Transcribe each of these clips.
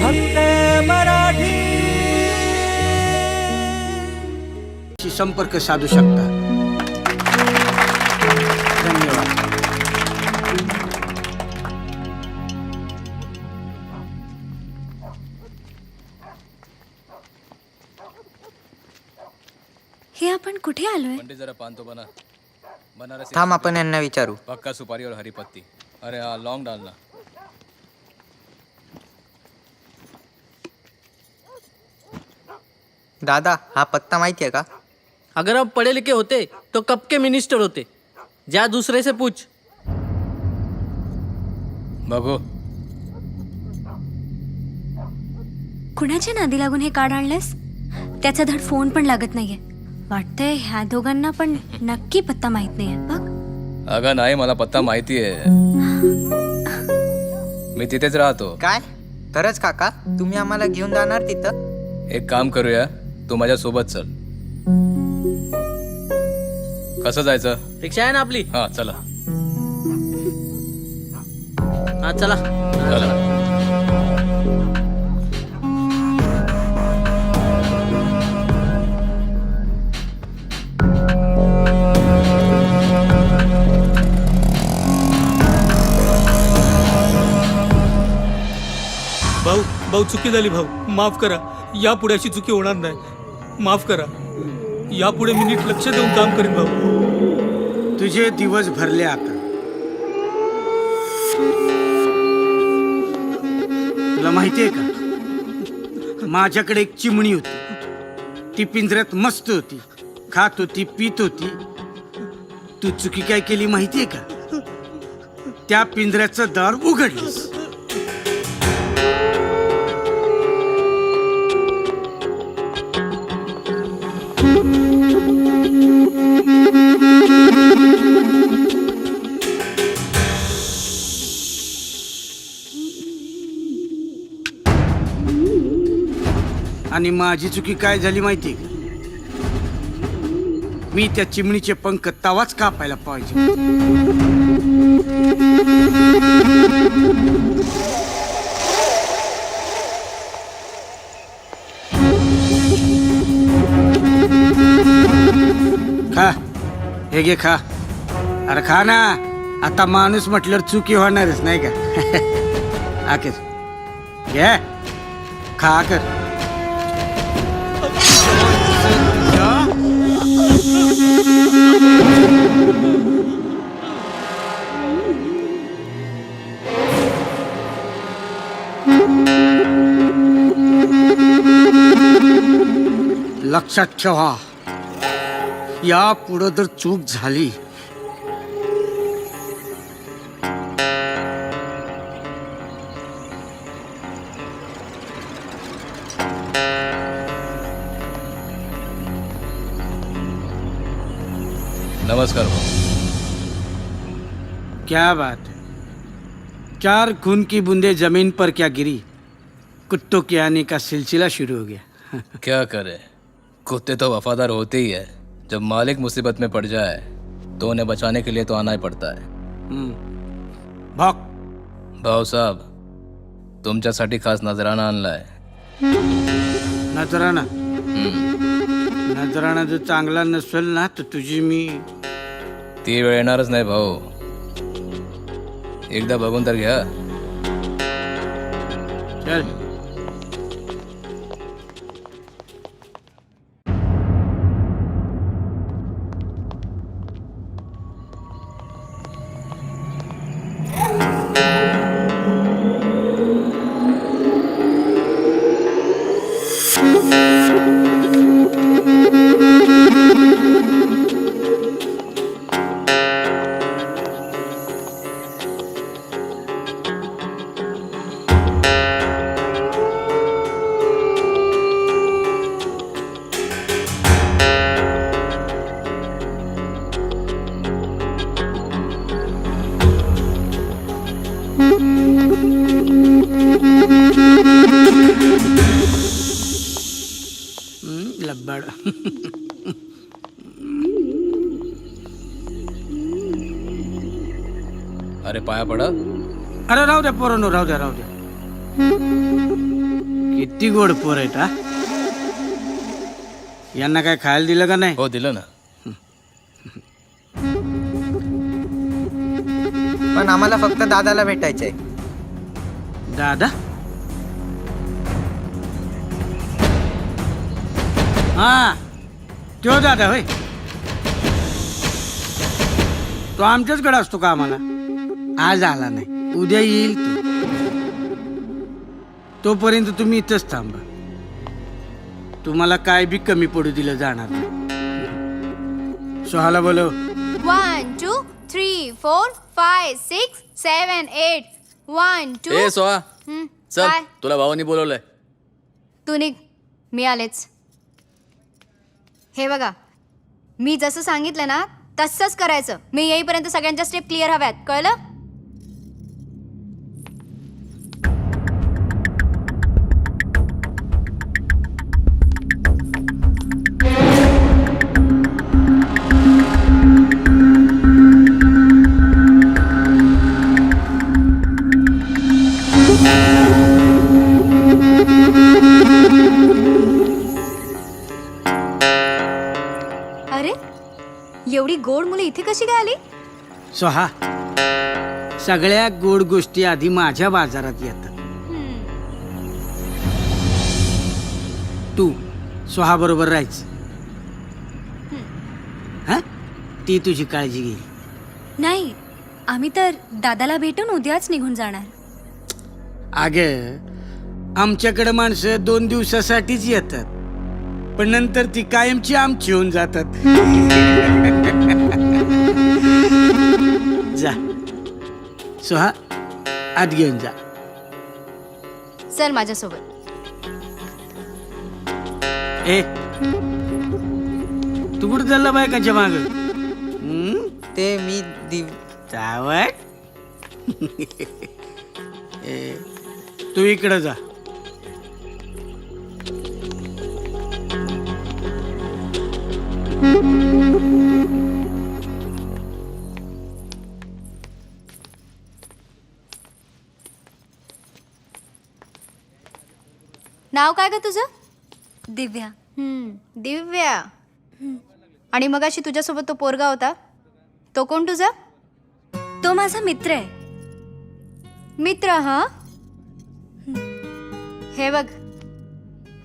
फक्त मराठी. शी संपर्क साधू शकता. धन्यवाद. हे आपण कुठे आलोय? जरा पान तो बना. बनारसी थांब आपण यांना विचारू. पक्का सुपारी और हरी पत्ती. अरे हाँ लौंग डालना. दादा हा पत्ता माहिती आहे का? अगर हम पढ़े लिखे होते तो कब के मिनिस्टर होते? जा दूसरे से पूछ। बघू कुणाच्या नादी लागून हे कार्ड आणलंस त्याचा धड फोन पण लागत नाहीये. वाटतंय ह्या दोघांना पण नक्की पत्ता माहीत नाहीये. बघ. अगं नाही मला पत्ता माहिती आहे मी तिथेच राहतो. काय? तरच काका तुम्ही आम्हाला घेऊन जाणार तिथं? एक काम करूया. तू माझ्या सोबत चल. कसं जायचं? रिक्षा आहे ना आपली? हा चला. हा चला. चला. भाऊ भाऊ चुकी झाली भाऊ. माफ करा. यापुढे अशी चुकी होणार नाही. माफ करा. यापुढे मी नीट लक्ष देऊन काम करीन बाबू. तुझे दिवस भरले आता. तुला माहिती आहे का? माझ्याकडे एक चिमणी होती. ती पिंजऱ्यात मस्त होती. खात होती पित होती. तू चुकी काय केली माहिती आहे का? त्या पिंजऱ्याचं दार उघडलीस. आणि माझी चुकी काय झाली माहिती मी त्या चिमणीचे पंख तवाच कापायला पाहिजे. हे घे खा. अरे खा ना. आता माणूस म्हटल्यावर चुकी होणारच नाही का? आकेर घे. खा कर. लक्षात ठेवा. या पुढं जर चूक झाली. नमस्कार क्या बात है. चार खून की बूंदे ज़मीन पर क्या गिरी. कुत्तों के आने का सिलसिला शुरू हो गया. क्या करे? कुत्ते तो वफादार होते ही है। जब मालिक मुसीबत में पड़ जाए तो उन्हें बचाने के लिए तो आना ही पड़ता है। हम्म. भौक भाऊ साहब तुमच्यासाठी खास नजराना आणलाय नजराना. नजराना जर चांगला नसेल ना तर तुझी मी। ती वेळ येणारच नाही भाऊ। एकदा बघून तर घ्या। चल। अरे राहू द्या पोरांनो राहू द्या राहू द्या. किती गोड पोर आहेत हा? यांना काय खायला दिलं का नाही? हो दिलं ना. पण आम्हाला फक्त दादाला भेटायचंय. दादा? हा तो दादा होय. तो आमच्याचकडे असतो का आम्हाला? आज आला नाही. उद्या येईल तो. तोपर्यंत तुम्ही इथंच थांबा. तुम्हाला काय बी कमी पडू दिलं जाणार नाही. सोहाला बोलव. One, two, three, four, five, six, seven, eight. One, two. ए सोहा. हं, चल काय? तुला भावानी बोलवलंय. तू निघ. मी आलेच. हे बघा मी जसं सांगितलं ना तसंच करायचं. मी येईपर्यंत सगळ्यांच्या स्टेप क्लिअर हव्यात. कळलं? कशी काय आली? सोहा सगळ्या गोड गोष्टी आधी माझ्या बाजारात येतात. तू सोहा बरोबर राहायचं. हा? ती तुझी काळजी घे. नाही आम्ही तर दादाला भेटून उद्याच निघून जाणार. अग आमच्याकडे माणसं दोन दिवसासाठीच येतात. पण नंतर ती कायमची आमची होऊन जातात. जा. सोहा आत घेऊन जा. चल माझ्यासोबत. ए तू कुठं चालला बायकाच्या माग? ते मी दिव चावट ए, तू इकडं जा. नाव काय ग तुझं? दिव्या. हम्म, दिव्या. आणि मगाशी तुझ्यासोबत तो पोरगा होता. तो कोण तुझा? तो माझा मित्र आहे. मित्र हा? हे बघ.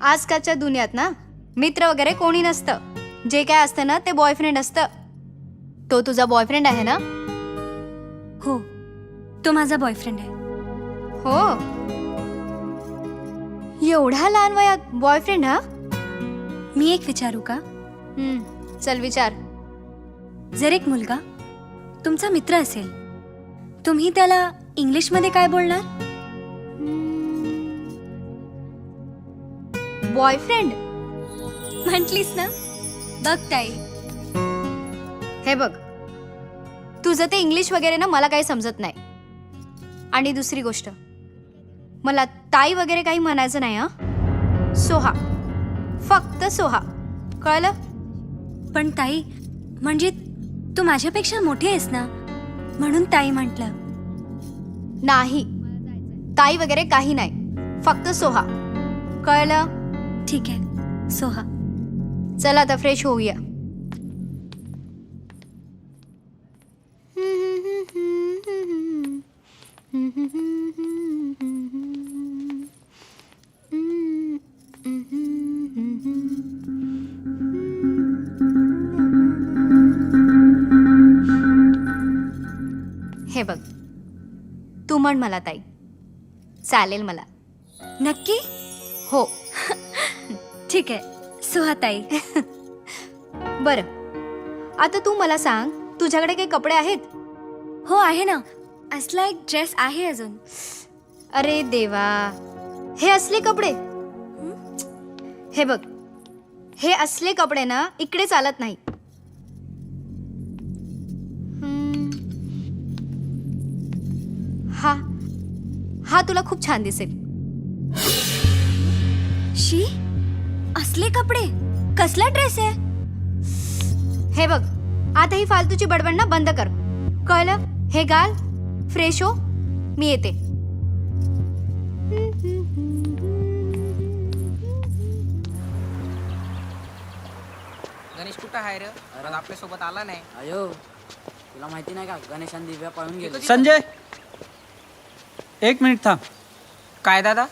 आजकालच्या दुनियात ना मित्र वगैरे कोणी नसतं. जे काय असतं ना ते बॉयफ्रेंड असतं. तो तुझा बॉयफ्रेंड आहे ना? हो. तो माझा बॉयफ्रेंड आहे. हो? एवढ्या लहान वयात बॉयफ्रेंड हा? मी एक विचारू का? हम्म, चल विचार. जर एक मुलगा तुमचा मित्र असेल तुम्ही त्याला इंग्लिशमध्ये काय बोलणार? बॉयफ्रेंड म्हटलीस ना? बघ ताई. हे बघ. तुझं ते इंग्लिश वगैरे ना मला काही समजत नाही. आणि दुसरी गोष्ट मला ताई वगैरे काही म्हणायचं नाही हा? सोहा. फक्त सोहा. कळलं? पण ताई म्हणजे तू माझ्यापेक्षा मोठी आहेस ना? म्हणून ताई म्हटलं. नाही. ताई वगैरे काही नाही. फक्त सोहा. कळलं? ठीक आहे. सोहा. चला आता फ्रेश होऊया. म्हण मला ताई. चालेल मला. नक्की? हो. ठीक आहे. सोहा ताई बरं. आता तू मला सांग तुझ्याकडे काही कपडे आहेत? हो आहे ना. असला एक ड्रेस आहे अजून. अरे देवा. हे असले कपडे? हे बघ. हे असले कपडे ना इकडे चालत नाही. हा तुला खूप छान दिसेल. शी? असले कपडे? कसला ड्रेस आहे? हे बघ आता ही फालतूची बडबड ना बंद कर. कळलं? हे गाल फ्रेश हो मी येते. गणेश कुठं आहे रे? आपल्यासोबत आला नाही. अयो तुला माहिती नाही का? गणेशांनी दिव्या पळून गेले. संजय! एक मिनिट थांब. काय दादा?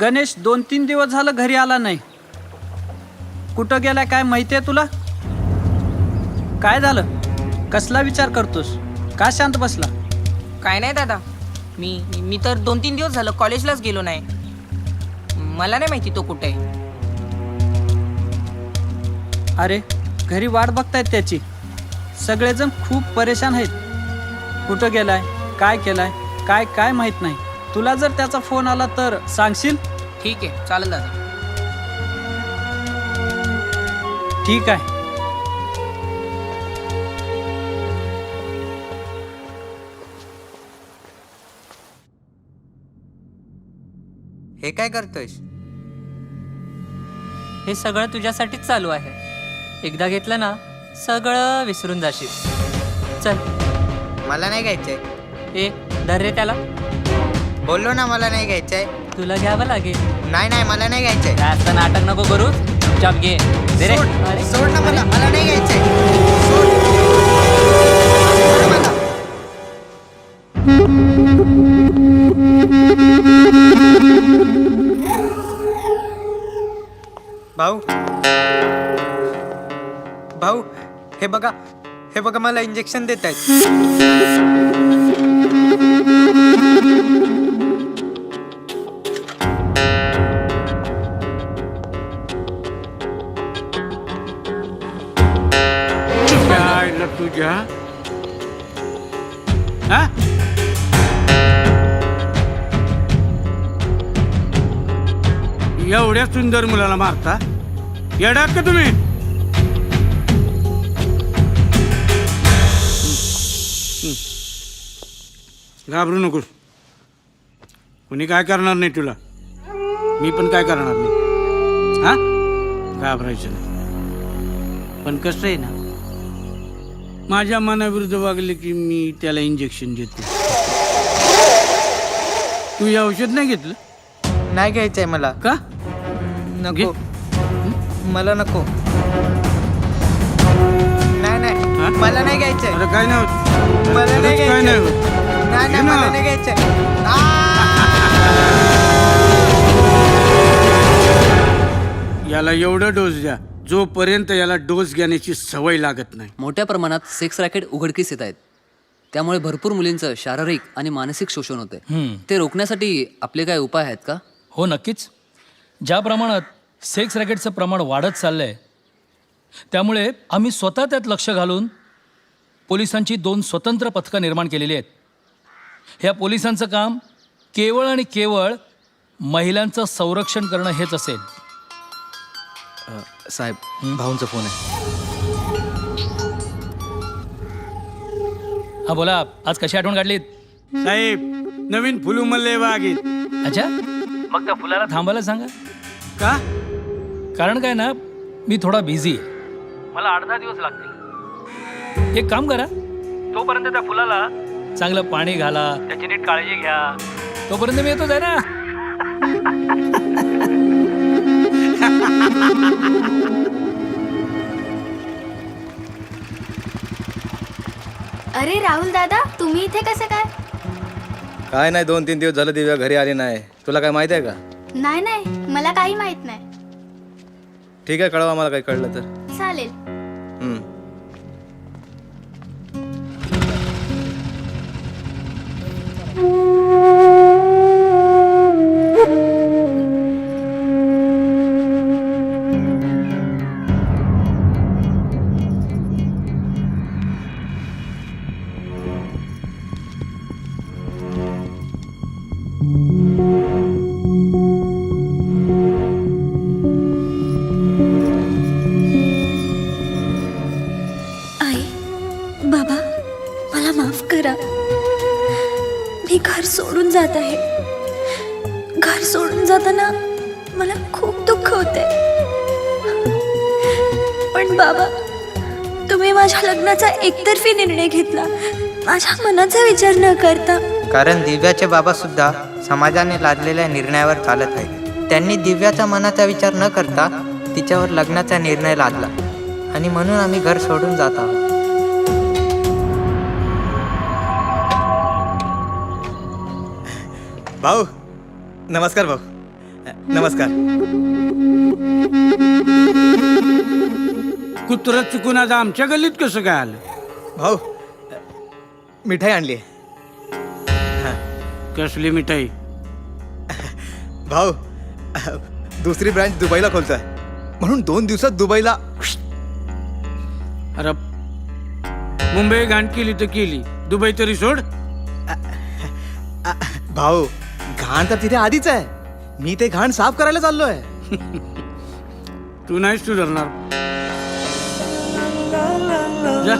गणेश दोन तीन दिवस झालं घरी आला नाही. कुठं गेलाय काय माहिती आहे तुला? काय झालं? कसला विचार करतोस? का शांत बसला? काय नाही दादा. मी मी- तर दोन तीन दिवस झालं कॉलेजलाच गेलो नाही. मला नाही माहिती तो कुठे आहे. अरे घरी वाट बघतायत त्याची. सगळेजण खूप परेशान आहेत. कुठं गेलाय? काय केलाय? काय काय माहीत नाही. तुला जर त्याचा फोन आला तर सांगशील? ठीक आहे चालेल दादा. ठीक आहे. हे काय करतोयस? हे सगळं तुझ्यासाठीच चालू आहे. एकदा घेतलं ना सगळं विसरून जाशील. चल. मला नाही घ्यायचंय. ए धर रे त्याला. बोललो ना मला नाही घ्यायचंय. तुला घ्यावं लागेल. नाही नाही मला नाही घ्यायचंय. जास्त नाटक नको करू. चुपचाप घे. दे रे. सोड अरे. सोड ना मला मला नाही घ्यायचंय. सोड. सोड मला. भाऊ भाऊ हे बघा हे बघा मला इंजेक्शन देत आहेत काय ना तुझ्या हा? एवढ्या सुंदर मुलाला मारता? येडात का तुम्ही? घाबरू नकोस कुणी काय करणार नाही तुला? मी पण काय करणार नाही. हा? घाबरायचं नाही. पण कसं आहे ना माझ्या मनाविरुद्ध वागले की मी त्याला इंजेक्शन देतो. तू हे औषध नाही घेतलं? नाही घ्यायचंय मला. का? नको. मला नको. नाही नाही? मला नाही घ्यायचंय. अरे काय नाही होत. मला नाही काय नाही. मला याला एवढं डोस द्या जोपर्यंत याला डोस घेण्याची सवय लागत नाही. मोठ्या प्रमाणात सेक्स रॅकेट उघडकीस येत आहेत. त्यामुळे भरपूर मुलींचं शारीरिक आणि मानसिक शोषण होते ते रोखण्यासाठी आपले काय उपाय आहेत का? हो नक्कीच. ज्या प्रमाणात सेक्स रॅकेटचं प्रमाण वाढत चाललं आहे त्यामुळे आम्ही स्वतः त्यात लक्ष घालून पोलिसांची दोन स्वतंत्र पथकं निर्माण केलेली आहेत. ह्या पोलिसांचं काम केवळ आणि केवळ महिलांचं संरक्षण करणं हेच असेल. साहेब भाऊंचा फोन आहे. हा बोला आज कशी आठवण काढलीत? साहेब नवीन फुलू मल्ले बागेत अच्छा? मग त्या फुलाला थांबायला सांगा. का? कारण काय ना मी थोडा बिझी आहे. मला आठ दहा दिवस लागतील. एक काम करा. तोपर्यंत त्या फुलाला चांगलं पाणी घाला. त्याची नीट काळजी घ्या. तोपर्यंत मी येतोच आहे ना. अरे राहुल दादा तुम्ही इथे कसं काय? काय नाही दोन तीन दिवस झालं दिव्या घरी आली नाही. तुला काय माहिती आहे का? नाही नाही. मला काही माहीत नाही. ठीक आहे कळवा मला काही कळलं तर. चालेल. लग्नाचा एकतर्फी निर्णय घेतला. माझ्या मनाचा विचार न करता कारण दिव्याचे बाबा सुद्धा समाजाने लादलेल्या निर्णयावर चालत आहेत. त्यांनी दिव्याच्या मनाचा विचार न करता तिच्यावर लग्नाचा निर्णय लादला. आणि म्हणून आम्ही घर सोडून जात आहोत. भाऊ नमस्कार भाऊ. नमस्कार. कुत्र चुकून आज आमच्या गल्लीत कसं काय आलं? भाऊ मिठाई आणली. कसली मिठाई? भाऊ दुसरी ब्रँच दुबईला खोलतोय. म्हणून दोन दिवसात दुबईला अरे मुंबई घाण केली तर केली. दुबई तरी सोड. भाऊ घाण तर तिथे आधीच आहे. मी ते घाण साफ करायला चाललोय. तू नाही सुधारणार. जा.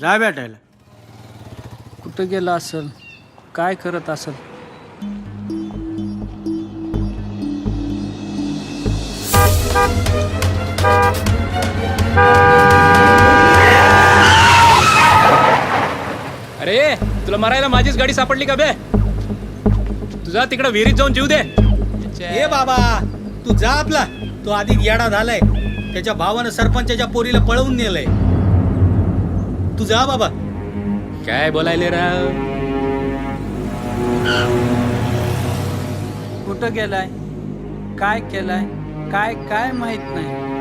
जा भेटायला. कुठं गेला असेल? काय करत असेल? अरे तुला मारायला माझीच गाडी सापडली का बे? तुझा तिकडे विहिरीत जाऊन जीव दे. ए बाबा तू जा आपला. तो आधी येडा झालाय. त्याच्या भावानं सरपंचाच्या पोरीला पळवून नेलंय. तू जा बाबा. काय बोलायले राव? कुठं गेलाय? काय केलाय? काय काय माहीत नाही.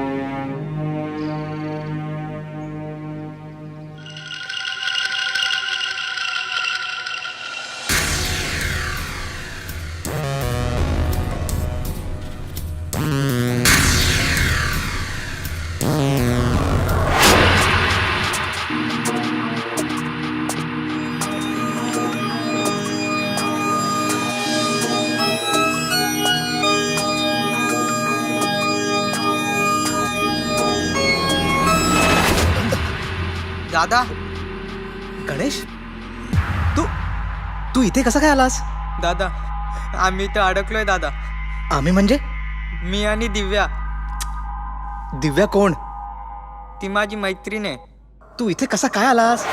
दादा. गणेश? तू तू इथे कसा काय आलास? दादा आम्ही तर अडकलोय दादा. आम्ही म्हणजे? मी आणि दिव्या. दिव्या कोण? ती माझी मैत्रीण आहे. तू इथे कसा काय आलास?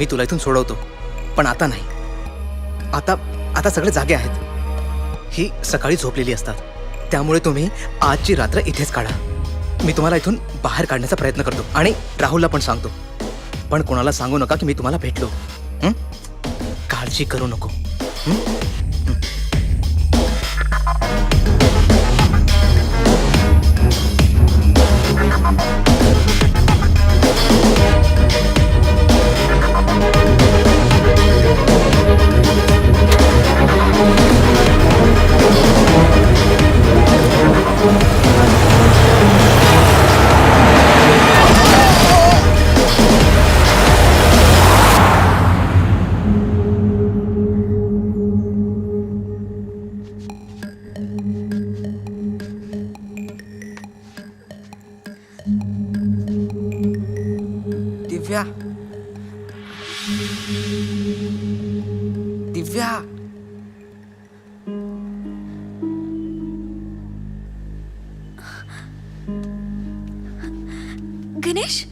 मी तुला इथून सोडवतो. पण आता नाही. आता आता सगळे जागे आहेत. ही सकाळी झोपलेली असतात. त्यामुळे तुम्ही आजची रात्र इथेच काढा. मी तुम्हाला इथून बाहेर काढण्याचा प्रयत्न करतो. आणि राहुलला पण सांगतो. पण कोणाला सांगू नका की मी तुम्हाला भेटलो. काळजी करू नको. दिव्या. दिव्या. गणेश?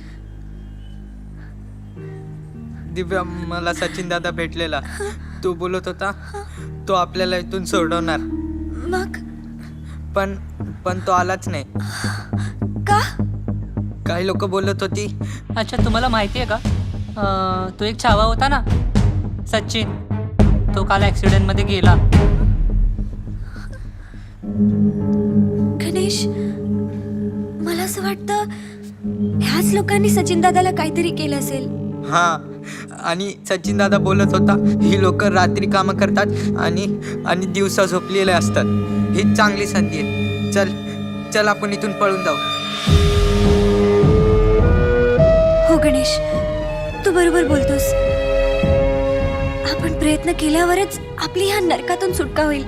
दिव्या मला सचिन दादा भेटलेला. तो बोलत होता तो आपल्याला इथून सोडवणार. मग? पण पण तो आलाच नाही. काही लोक बोलत होती. अच्छा तुम्हाला माहिती आहे का? अं, तो एक छावा होता ना सचिन तो काल ॲक्सिडेंटमध्ये गेला. गणेश मला असं वाटतं ह्याच लोकांनी सचिन दादाला काहीतरी केलं असेल. हा आणि सचिन दादा बोलत होता ही लोक रात्री कामं करतात आणि आणि दिवसा झोपलेले असतात. ही चांगली संधी आहे. चल चल आपण इथून पळून जाऊ. गणेश तू बरोबर बोलतोस. आपण प्रयत्न केल्यावरच आपली ह्या नरकातून सुटका होईल.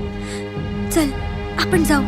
चल आपण जाऊ.